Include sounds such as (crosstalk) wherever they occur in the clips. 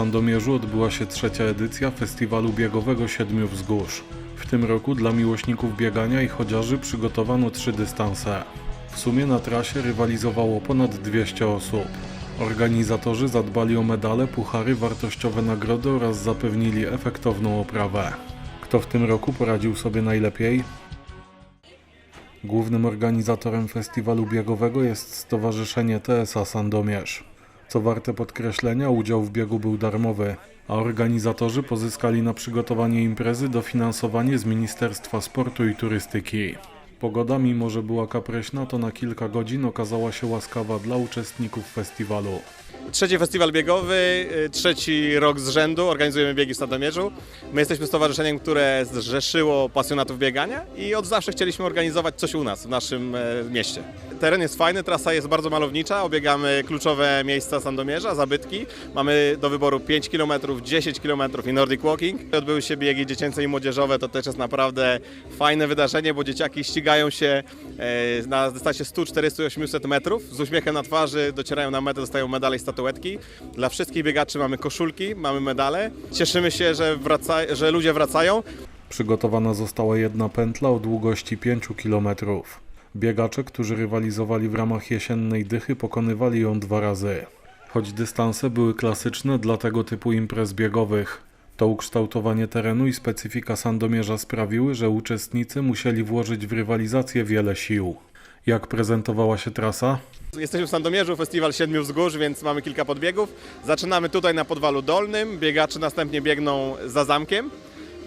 Sandomierzu odbyła się trzecia edycja festiwalu biegowego Siedmiu Wzgórz. W tym roku dla miłośników biegania i chodziarzy przygotowano trzy dystanse. W sumie na trasie rywalizowało ponad 200 osób. Organizatorzy zadbali o medale, puchary, wartościowe nagrody oraz zapewnili efektowną oprawę. Kto w tym roku poradził sobie najlepiej? Głównym organizatorem festiwalu biegowego jest Stowarzyszenie TSA Sandomierz. Co warte podkreślenia, udział w biegu był darmowy, a organizatorzy pozyskali na przygotowanie imprezy dofinansowanie z Ministerstwa Sportu i Turystyki. Pogoda, mimo że była kapryśna, to na kilka godzin okazała się łaskawa dla uczestników festiwalu. Trzeci festiwal biegowy, y, trzeci rok z rzędu, organizujemy biegi w Sandomierzu. My jesteśmy stowarzyszeniem, które zrzeszyło pasjonatów biegania i od zawsze chcieliśmy organizować coś u nas, w naszym e, mieście. Teren jest fajny, trasa jest bardzo malownicza, obiegamy kluczowe miejsca Sandomierza, zabytki. Mamy do wyboru 5 km, 10 km i Nordic Walking. Odbyły się biegi dziecięce i młodzieżowe, to też jest naprawdę fajne wydarzenie, bo dzieciaki ścigają się e, na dystansie 100, 400 i 800 metrów. Z uśmiechem na twarzy docierają na metę, dostają medale i statuetki. Dla wszystkich biegaczy mamy koszulki, mamy medale. Cieszymy się, że, wraca, że ludzie wracają. Przygotowana została jedna pętla o długości 5 km. Biegacze, którzy rywalizowali w ramach jesiennej dychy, pokonywali ją dwa razy. Choć dystanse były klasyczne dla tego typu imprez biegowych, to ukształtowanie terenu i specyfika Sandomierza sprawiły, że uczestnicy musieli włożyć w rywalizację wiele sił. Jak prezentowała się trasa? Jesteśmy w Sandomierzu, festiwal Siedmiu Wzgórz, więc mamy kilka podbiegów. Zaczynamy tutaj na Podwalu Dolnym, biegacze następnie biegną za zamkiem,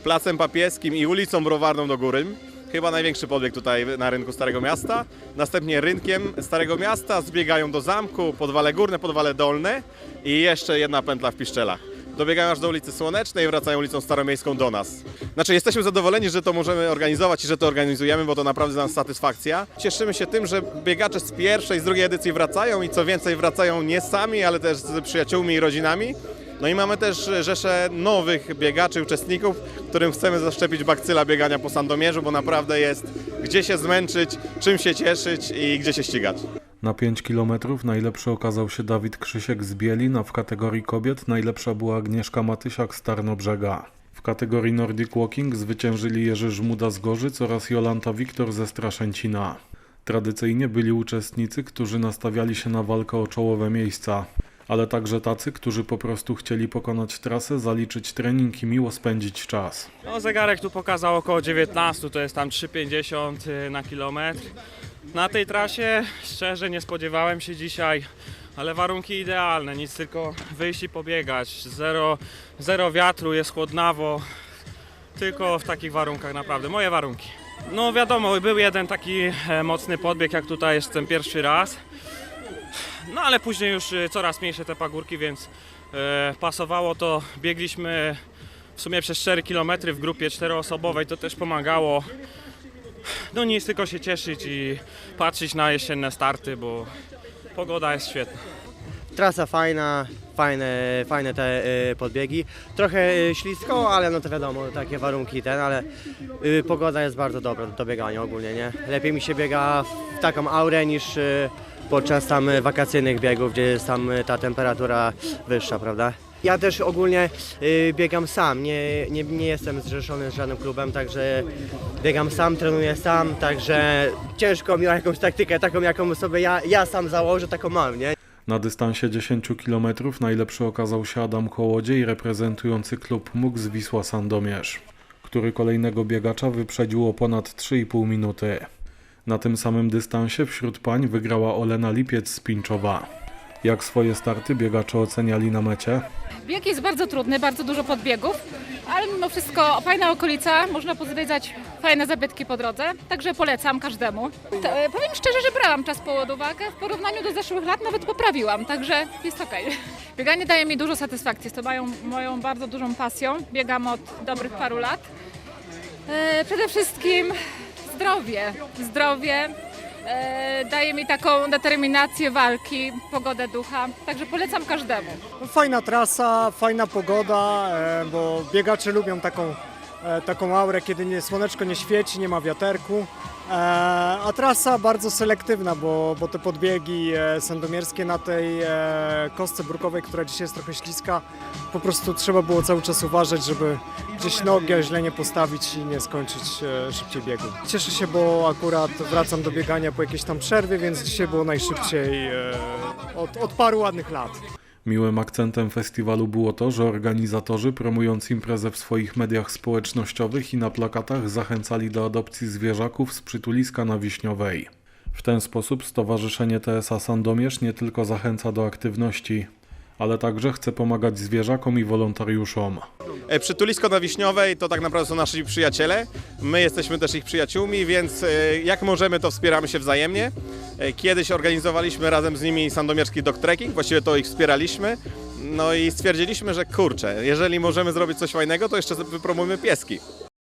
Placem Papieskim i ulicą Browarną do góry. Chyba największy podbieg tutaj na rynku Starego Miasta. Następnie rynkiem Starego Miasta zbiegają do zamku, Podwale Górne, Podwale Dolne i jeszcze jedna pętla w Piszczelach. Dobiegają aż do ulicy Słonecznej i wracają ulicą Staromiejską do nas. Znaczy jesteśmy zadowoleni, że to możemy organizować i że to organizujemy, bo to naprawdę dla nas satysfakcja. Cieszymy się tym, że biegacze z pierwszej, z drugiej edycji wracają i co więcej wracają nie sami, ale też z przyjaciółmi i rodzinami. No i mamy też rzeszę nowych biegaczy, uczestników, którym chcemy zaszczepić bakcyla biegania po Sandomierzu, bo naprawdę jest gdzie się zmęczyć, czym się cieszyć i gdzie się ścigać. Na 5 km najlepszy okazał się Dawid Krzysiek z Bielin, a w kategorii kobiet najlepsza była Agnieszka Matysiak z Tarnobrzega. W kategorii Nordic Walking zwyciężyli Jerzy Żmuda z Gorzyc oraz Jolanta Wiktor ze Straszęcina. Tradycyjnie byli uczestnicy, którzy nastawiali się na walkę o czołowe miejsca, ale także tacy, którzy po prostu chcieli pokonać trasę, zaliczyć trening i miło spędzić czas. No, zegarek tu pokazał około 19, to jest tam 3,50 y, na kilometr. Na tej trasie szczerze nie spodziewałem się dzisiaj, ale warunki idealne, nic tylko wyjść i pobiegać. Zero, zero wiatru, jest chłodnawo, tylko w takich warunkach naprawdę, moje warunki. No wiadomo, był jeden taki e, mocny podbieg, jak tutaj jestem pierwszy raz. No ale później już y, coraz mniejsze te pagórki, więc e, pasowało to. Biegliśmy w sumie przez 4 km w grupie czteroosobowej, to też pomagało. No nic, tylko się cieszyć i patrzeć na jesienne starty, bo pogoda jest świetna. Trasa fajna, fajne, fajne te y, podbiegi. Trochę y, ślisko, ale no to wiadomo, takie warunki ten, ale y, pogoda jest bardzo dobra do biegania ogólnie, nie? Lepiej mi się biega w taką aurę niż y, podczas tam y, wakacyjnych biegów, gdzie jest tam y, ta temperatura wyższa, prawda? Ja też ogólnie y, biegam sam, nie, nie, nie jestem zrzeszony z żadnym klubem, także biegam sam, trenuję sam, także ciężko mi jakąś taktykę taką, jaką sobie ja, ja sam założę, taką mam, nie? Na dystansie 10 km najlepszy okazał się Adam Kołodziej reprezentujący klub MUK z Wisła Sandomierz, który kolejnego biegacza wyprzedził o ponad 3,5 minuty. Na tym samym dystansie wśród pań wygrała Olena Lipiec z Pińczowa. Jak swoje starty biegacze oceniali na mecie? Bieg jest bardzo trudny, bardzo dużo podbiegów, ale mimo wszystko fajna okolica, można pozwiedzać fajne zabytki po drodze, także polecam każdemu. To, e, powiem szczerze, że brałam czas pod uwagę, w porównaniu do zeszłych lat nawet poprawiłam, także jest ok. (laughs) Bieganie daje mi dużo satysfakcji, jest to moją, moją bardzo dużą pasją, biegam od dobrych paru lat. E, przede wszystkim zdrowie, zdrowie. E, daje mi taką determinację walki, pogodę ducha, także polecam każdemu. Fajna trasa, fajna pogoda, e, bo biegacze lubią taką, e, taką aurę, kiedy nie, słoneczko nie świeci, nie ma wiaterku. E, a trasa bardzo selektywna, bo, bo te podbiegi e, sandomierskie na tej e, kostce brukowej, która dzisiaj jest trochę śliska, po prostu trzeba było cały czas uważać, żeby gdzieś nogę źle nie postawić i nie skończyć szybciej biegu. Cieszę się, bo akurat wracam do biegania po jakiejś tam przerwie, więc dzisiaj było najszybciej od, od paru ładnych lat. Miłym akcentem festiwalu było to, że organizatorzy promując imprezę w swoich mediach społecznościowych i na plakatach zachęcali do adopcji zwierzaków z przytuliska na Wiśniowej. W ten sposób Stowarzyszenie TSA Sandomierz nie tylko zachęca do aktywności, ale także chce pomagać zwierzakom i wolontariuszom. E, Przytulisko na Wiśniowej to tak naprawdę są nasi przyjaciele. My jesteśmy też ich przyjaciółmi, więc e, jak możemy, to wspieramy się wzajemnie. E, Kiedyś organizowaliśmy razem z nimi sandomierski dog trekking, właściwie to ich wspieraliśmy. No i stwierdziliśmy, że kurczę, jeżeli możemy zrobić coś fajnego, to jeszcze wypromujmy pieski.